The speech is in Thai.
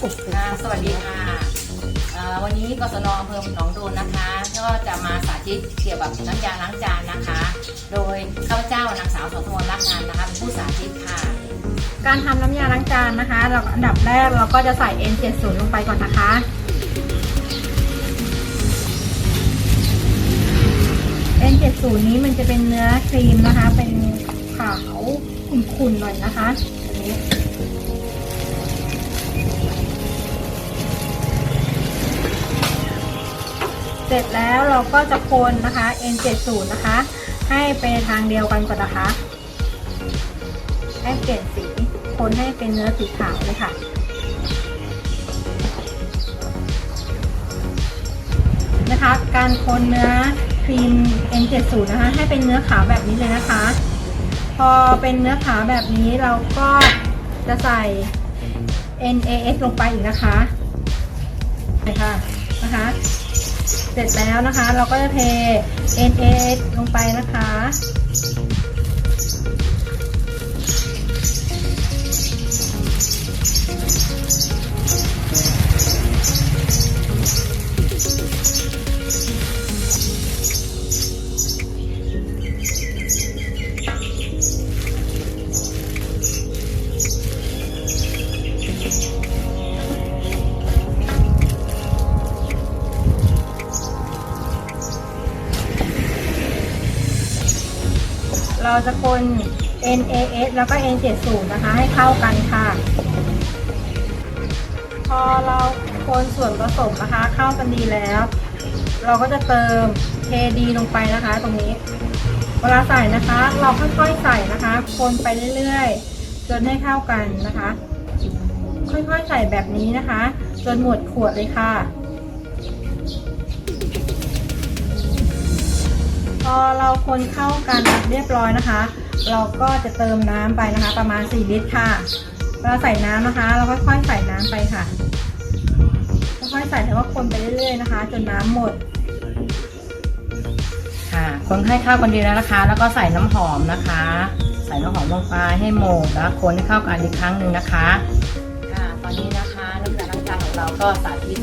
ค่ะสวัสดีค่ะวันนี้กศนอำเภอหนองโดนนะคะ ก็จะมาสาธิตเกี่ยวกับน้ำยาล้างจานนะคะ โดยข้าพเจ้านางสาวสนทมรักงานนะคะเป็นผู้สาธิตค่ะ การทำน้ำยาล้างจานนะคะ เราอันดับแรกเราก็จะใส่ N70 ลงไปก่อนนะคะ N70 นี้มันจะเป็นเนื้อครีมนะคะ เป็นขาวขุ่นๆหน่อยนะคะอันนี้ เสร็จแล้วเราก็จะคนนะคะ N70 นะคะ ให้ไปทางเดียวกันก่อนนะคะให้เปลี่ยนสีคนให้เป็นเนื้อสีขาวเลยค่ะนะคะ การคนเนื้อครีม N70 นะคะ ให้เป็นเนื้อขาวแบบนี้เลยนะคะ พอเป็นเนื้อขาวแบบนี้เราก็จะใส่ NAS ลงไปอีกนะคะนะคะนะคะ เสร็จแล้วนะคะ เราก็จะเท NA ลงไปนะคะ เราจะคน NAS แล้วก็ N70 นะคะให้เข้ากันค่ะ พอเราคนส่วนผสมนะคะ เข้ากันดีแล้ว เราก็จะเติม KD ลงไปนะคะ ตรงนี้ เวลาใส่นะคะ เราค่อยๆใส่นะคะ คนไปเรื่อยๆ จนให้เข้ากันนะคะ ค่อยๆใส่แบบนี้นะคะ จนหมดขวดเลยค่ะ พอเราคนเข้ากันเรียบร้อยนะคะ เราก็จะเติมน้ำไปนะคะ ประมาณ 4 ลิตรค่ะเวลาใส่น้ำนะคะ เราค่อยๆใส่น้ำไปค่ะ ค่อยๆใส่แต่ว่าคนไปเรื่อยๆนะคะ จนน้ำหมด ค่ะ คนให้เข้ากันดีแล้วนะคะ แล้วก็ใส่น้ำหอมนะคะ ใส่น้ำหอมลงไปให้หมดแล้วคนให้เข้ากันอีกครั้งหนึ่งนะคะ ค่ะ ตอนนี้นะคะน้ำยาล้างจานของเราก็สาธิต